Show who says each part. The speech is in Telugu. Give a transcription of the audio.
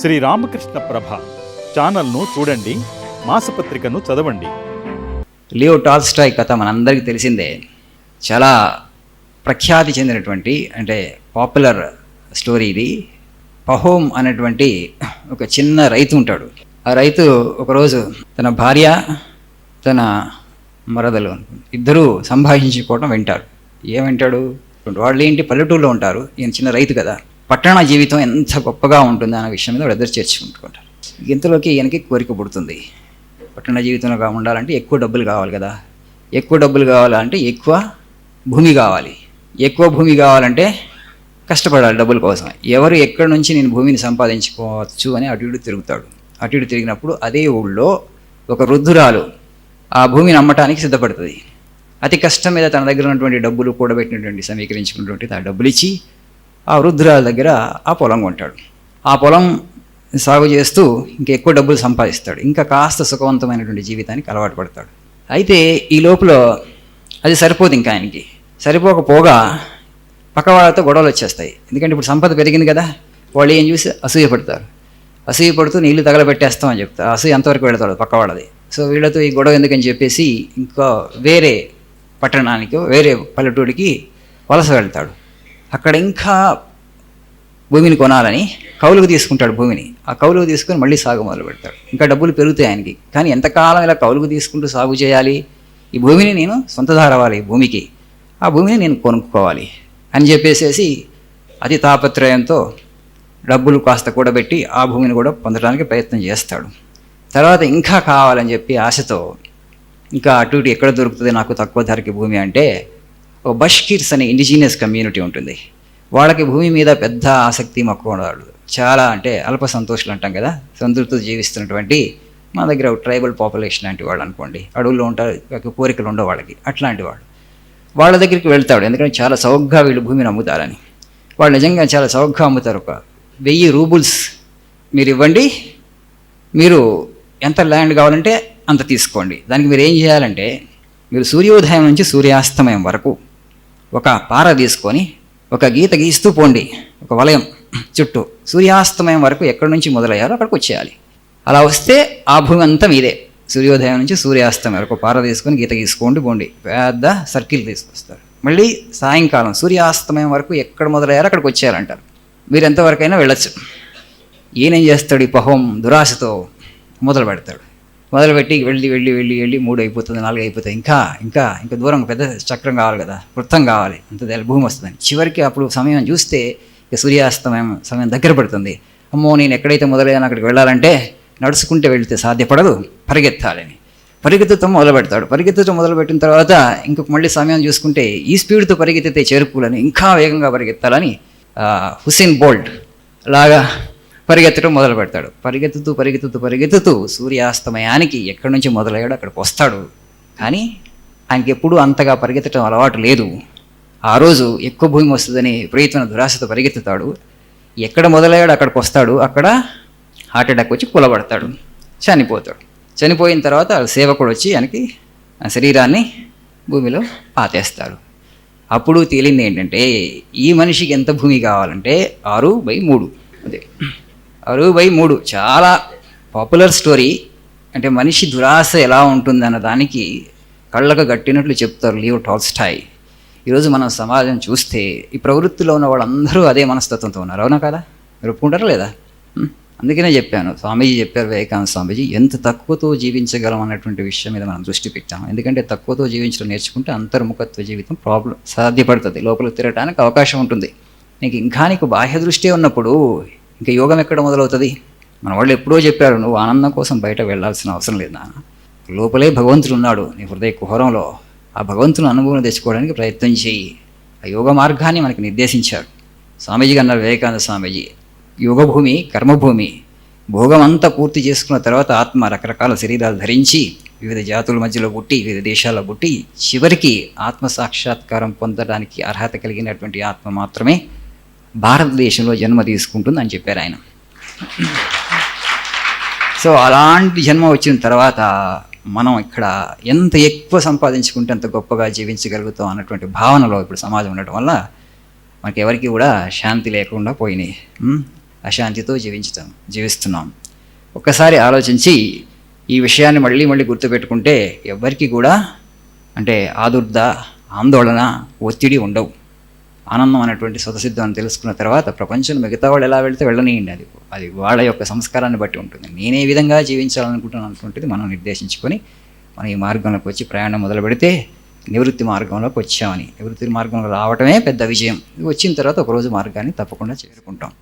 Speaker 1: శ్రీ రామకృష్ణ ప్రభ ఛానల్ను చూడండి మాసపత్రికను చదవండి.
Speaker 2: లియో టాల్స్టాయ్ కథ మనందరికీ తెలిసిందే. చాలా ప్రఖ్యాతి చెందినటువంటి అంటే పాపులర్ స్టోరీ ఇది. పహోమ్ అనేటువంటి ఒక చిన్న రైతు ఉంటాడు. ఆ రైతు ఒకరోజు తన భార్య తన మరదలు ఇద్దరూ సంభాషించుకోవడం వింటారు. ఏమంటాడు వాళ్ళు ఏంటి? పల్లెటూరులో ఉంటారు. ఈయన చిన్న రైతు కదా. పట్టణ జీవితం ఎంత గొప్పగా ఉంటుంది అనే విషయం మీద వాళ్ళిద్దరు చేర్చుకుంటుంటారు ఇంతలోకి ఈయనకి కోరిక పుడుతుంది. పట్టణ జీవితంలో ఉండాలంటే ఎక్కువ డబ్బులు కావాలి కదా. ఎక్కువ డబ్బులు కావాలంటే ఎక్కువ భూమి కావాలి. ఎక్కువ భూమి కావాలంటే కష్టపడాలి డబ్బుల కోసం ఎవరు ఎక్కడి నుంచి నేను భూమిని సంపాదించుకోవచ్చు అని అటు ఇటు తిరుగుతాడు. అటు ఇటు తిరిగినప్పుడు అదే ఊళ్ళో ఒక వృద్ధురాలు ఆ భూమిని అమ్మటానికి సిద్ధపడుతుంది. అతి కష్టం మీద తన దగ్గర ఉన్నటువంటి డబ్బులు కూడబెట్టినటువంటి సమీకరించుకున్నటువంటి ఆ డబ్బులు ఇచ్చి ఆ వృద్ధురాల దగ్గర ఆ పొలం కొంటాడు. ఆ పొలం సాగు చేస్తూ ఇంకా ఎక్కువ డబ్బులు సంపాదిస్తాడు. ఇంకా కాస్త సుఖవంతమైనటువంటి జీవితానికి అలవాటు పడతాడు. అయితే ఈ లోపల అది సరిపోదు ఇంకా ఆయనకి. సరిపోకపోగా పక్క వాళ్ళతో గొడవలు వచ్చేస్తాయి. ఎందుకంటే ఇప్పుడు సంపద పెరిగింది కదా వాళ్ళు ఏం చూసి అసూయ పడతారు. అసూయ పడుతూ నీళ్ళు తగలబెట్టేస్తామని చెప్తారు. అసూయ ఎంతవరకు వెళతాడు పక్క వాళ్ళది? సో వీళ్ళతో ఈ గొడవ ఎందుకని చెప్పేసి ఇంకా వేరే పట్టణానికి వేరే పల్లెటూరికి వలస వెళ్తాడు. అక్కడ ఇంకా భూమిని కొనాలని కౌలుకు తీసుకుంటాడు భూమిని. ఆ కౌలుకు తీసుకొని మళ్ళీ సాగు మొదలు పెడతాడు. ఇంకా డబ్బులు పెరుగుతాయి ఆయనకి. కానీ ఎంతకాలం ఇలా కౌలుకు తీసుకుంటూ సాగు చేయాలి? ఈ భూమిని నేను సొంతదారు అవ్వాలి భూమికి. ఆ భూమిని నేను కొనుక్కోవాలి అని చెప్పేసేసి అతి తాపత్రయంతో డబ్బులు కాస్త కూడబెట్టి ఆ భూమిని కూడా పొందడానికి ప్రయత్నం చేస్తాడు. తర్వాత ఇంకా కావాలని చెప్పి ఆశతో ఇంకా అటు ఇటు ఎక్కడ దొరుకుతుంది నాకు తక్కువ ధరకి భూమి అంటే బష్కీర్స్ అనే ఇండిజీనియస్ కమ్యూనిటీ ఉంటుంది. వాళ్ళకి భూమి మీద పెద్ద ఆసక్తి మక్కువ వాళ్ళు చాలా అంటే అల్ప సంతోషులు అంటాం కదా. సంతృప్తితో జీవిస్తున్నటువంటి మా దగ్గర ట్రైబల్ పాపులేషన్ లాంటి వాళ్ళు అనుకోండి. అడవుల్లో ఉంటారు కోరికలు ఉండవు వాళ్ళకి. అట్లాంటి వాళ్ళు వాళ్ళ దగ్గరికి వెళ్తాడు. ఎందుకంటే చాలా చౌకగా వీళ్ళు భూమిని అమ్ముతారని. వాళ్ళు నిజంగా చాలా చౌకగా అమ్ముతారు. ఒక వెయ్యి రూబుల్స్ మీరు ఇవ్వండి. మీరు ఎంత ల్యాండ్ కావాలంటే అంత తీసుకోండి. దానికి మీరు ఏం చేయాలంటే మీరు సూర్యోదయం నుంచి సూర్యాస్తమయం వరకు ఒక పార తీసుకొని ఒక గీత గీస్తూ పోండి ఒక వలయం చుట్టూ. సూర్యాస్తమయం వరకు ఎక్కడి నుంచి మొదలయ్యారో అక్కడికి వచ్చేయాలి. అలా వస్తే ఆ భూమి అంతా మీదే. సూర్యోదయం నుంచి సూర్యాస్తమయం వరకు పార తీసుకొని గీత గీసుకోండి పోండి. పెద్ద సర్కిల్ తీసుకొస్తారు. మళ్ళీ సాయంకాలం సూర్యాస్తమయం వరకు ఎక్కడ మొదలయ్యారో అక్కడికి వచ్చేయాలంటారు. మీరు ఎంతవరకైనా వెళ్ళొచ్చు. ఈయనేం చేస్తాడు ఈ పహం దురాశతో మొదలు పెడతాడు మొదలుపెట్టి వెళ్ళి వెళ్ళి వెళ్ళి వెళ్ళి మూడు అయిపోతుంది నాలుగు అయిపోతుంది. ఇంకా ఇంకా ఇంకా దూరం పెద్ద చక్రం కావాలి కదా వృత్తం కావాలి. అంత భూమి వస్తుందని. చివరికి అప్పుడు సమయం చూస్తే ఇక సూర్యాస్తమయం సమయం దగ్గర పడుతుంది. అమ్మో నేను ఎక్కడైతే మొదలైనా అక్కడికి వెళ్ళాలంటే నడుచుకుంటే వెళితే సాధ్యపడదు పరిగెత్తాలని. పరిగెత్తుతో మొదలు పెడతాడు పరిగెత్తుతో మొదలు పెట్టిన తర్వాత ఇంకొక మళ్ళీ సమయం చూసుకుంటే ఈ స్పీడ్తో పరిగెత్తితే చేరుకోవాలని ఇంకా వేగంగా పరిగెత్తాలని హుసేన్ బోల్ట్ లాగా పరిగెత్తడం మొదలు పెడతాడు. పరిగెత్తుతూ పరిగెత్తుతూ పరిగెత్తుతూ సూర్యాస్తమయానికి ఎక్కడి నుంచి మొదలయ్యాడో అక్కడికి వస్తాడు. కానీ ఆయనకి ఎప్పుడూ అంతగా పరిగెత్తడం అలవాటు లేదు. ఆ రోజు ఎక్కువ భూమి వస్తుందని విపరీతమైన దురాశతో పరిగెత్తుతాడు. ఎక్కడ మొదలయ్యాడో అక్కడికి వస్తాడు. అక్కడ హార్ట్ అటాక్ వచ్చి కూలబడతాడు. చనిపోతాడు. చనిపోయిన తర్వాత సేవకుడు వచ్చి ఆయనకి శరీరాన్ని భూమిలో పాతేస్తాడు. అప్పుడు తేలింది ఏంటంటే ఈ మనిషికి ఎంత భూమి కావాలంటే ఆరు బై మూడు. అదే ఆరు బై మూడు. చాలా పాపులర్ స్టోరీ అంటే మనిషి దురాశ ఎలా ఉంటుందన్న దానికి కళ్ళకు గట్టినట్లు చెప్తారు లీవ్ టాల్స్టాయ్. ఈరోజు మనం సమాజం చూస్తే ఈ ప్రవృత్తిలో ఉన్న వాళ్ళందరూ అదే మనస్తత్వంతో ఉన్నారు. అవునా కదా? ఒప్పుకుంటారా లేదా? అందుకనే చెప్పాను. స్వామీజీ చెప్పారు వివేకానంద స్వామీజీ ఎంత తక్కువతో జీవించగలం అన్నటువంటి విషయం మీద మనం దృష్టి పెట్టాము. ఎందుకంటే తక్కువతో జీవించడం నేర్చుకుంటే అంతర్ముఖత్వ జీవితం ప్రాబ్లం సాధ్యపడుతుంది. లోపలికి తిరగడానికి అవకాశం ఉంటుంది. నీకు ఇంకా నీకు బాహ్య దృష్టి ఉన్నప్పుడు ఇంకా యోగం ఎక్కడ మొదలవుతుంది? మన వాళ్ళు ఎప్పుడో చెప్పారు నువ్వు ఆనందం కోసం బయట వెళ్ళాల్సిన అవసరం లేదు నాన్న. లోపలే భగవంతుడు ఉన్నాడు నీ హృదయ కుహరంలో. ఆ భగవంతుని అనుభవం తెచ్చుకోవడానికి ప్రయత్నం చేయి ఆ యోగ మార్గాన్ని మనకి నిర్దేశించారు. స్వామీజీ అన్నారు వివేకానంద స్వామీజీ యోగభూమి కర్మభూమి భోగం అంతా పూర్తి చేసుకున్న తర్వాత ఆత్మ రకరకాల శరీరాలు ధరించి వివిధ జాతుల మధ్యలో పుట్టి వివిధ దేశాల్లో పుట్టి చివరికి ఆత్మ సాక్షాత్కారం పొందడానికి అర్హత కలిగినటువంటి ఆత్మ మాత్రమే భారతదేశంలో జన్మ తీసుకుంటుంది అని చెప్పారు ఆయన. సో అలాంటి జన్మ వచ్చిన తర్వాత మనం ఇక్కడ ఎంత ఎక్కువ సంపాదించుకుంటే అంత గొప్పగా జీవించగలుగుతాం అన్నటువంటి భావనలో ఇప్పుడు సమాజం ఉండటం వల్ల మనకి ఎవరికి కూడా శాంతి లేకుండా పోయినాయి. అశాంతితో జీవించుతాం జీవిస్తున్నాం. ఒక్కసారి ఆలోచించి ఈ విషయాన్ని మళ్ళీ మళ్ళీ గుర్తుపెట్టుకుంటే ఎవరికి కూడా అంటే ఆదుర్ద ఆందోళన ఒత్తిడి ఉండవు. ఆనందం అనేటువంటి స్వతసిద్ధం అని తెలుసుకున్న తర్వాత ప్రపంచం మిగతా వాళ్ళు ఎలా వెళితే వెళ్ళనీయండి అది. అది వాళ్ళ యొక్క సంస్కారాన్ని బట్టి ఉంటుంది. నేను ఏ విధంగా జీవించాలనుకుంటున్నాను అన్నటువంటిది మనం నిర్దేశించుకొని మనం ఈ మార్గంలోకి వచ్చి ప్రయాణం మొదలు పెడితే నివృత్తి మార్గంలోకి వచ్చామని. నివృత్తి మార్గంలో రావటమే పెద్ద విజయం. వచ్చిన తర్వాత ఒకరోజు మార్గాన్ని తప్పకుండా చేరుకుంటాం.